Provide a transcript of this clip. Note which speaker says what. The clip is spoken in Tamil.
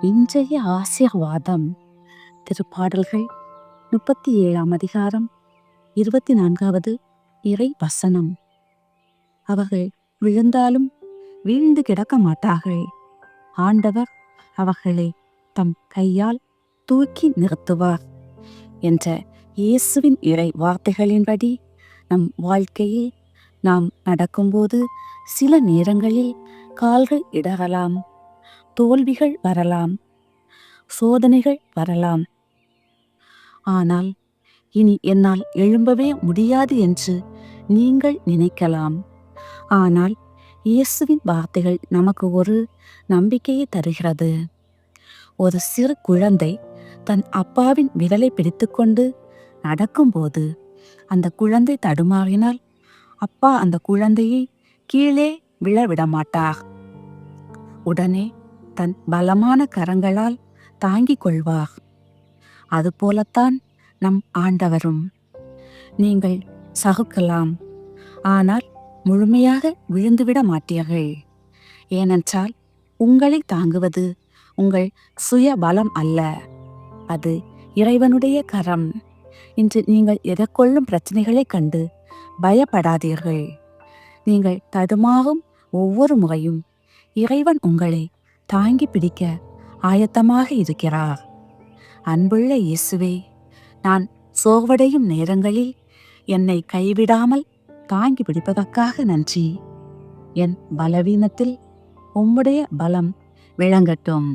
Speaker 1: இன்றைய ஆசீர்வாதம். திருப்பாடல்கள் முப்பத்தி ஏழாம் அதிகாரம் இருபத்தி நான்காவது இறை வசனம் அவர்கள் விழுந்தாலும் வீழ்ந்து கிடக்க மாட்டார்கள். ஆண்டவர் அவர்களை தம் கையால் தூக்கி நிறுத்துவார் என்ற இயேசுவின் இறை வார்த்தைகளின்படி நம் வாழ்க்கையில் நாம் நடக்கும்போது சில நேரங்களில் கால்கள் இடறலாம். தோல்விகள் வரலாம். சோதனைகள் வரலாம். ஆனால் இனி என்னால் எழும்பவே முடியாது என்று நீங்கள் நினைக்கலாம். ஆனால் இயேசுவின் வார்த்தைகள் நமக்கு ஒரு நம்பிக்கையை தருகிறது. ஒரு சிறு குழந்தை தன் அப்பாவின் விரலை பிடித்துக்கொண்டு நடக்கும்போது அந்த குழந்தை தடுமாறினால் அப்பா அந்த குழந்தையை கீழே விழ விடமாட்டார். உடனே தன் பலமான கரங்களால் தாங்கிக் கொள்வார். அதுபோலத்தான் நம் ஆண்டவரும். நீங்கள் சகுக்கலாம். ஆனால் முழுமையாக விழுந்துவிட மாட்டீர்கள். ஏனென்றால் உங்களை தாங்குவது உங்கள் சுய பலம் அல்ல. அது இறைவனுடைய கரம். இன்று நீங்கள் எதிர்கொள்ளும் பிரச்சனைகளை கண்டு பயப்படாதீர்கள். நீங்கள் தடுமாறும் ஒவ்வொரு முறையும் இறைவன் உங்களை தாங்கி பிடிக்க ஆயத்தமாக இருக்கிறார். அன்புள்ள இயேசுவே நான் சோர்வடையும் நேரங்களில் என்னை கைவிடாமல் தாங்கி பிடிப்பதற்காக நன்றி. என் பலவீனத்தில் உம்முடைய பலம் விளங்கட்டும்.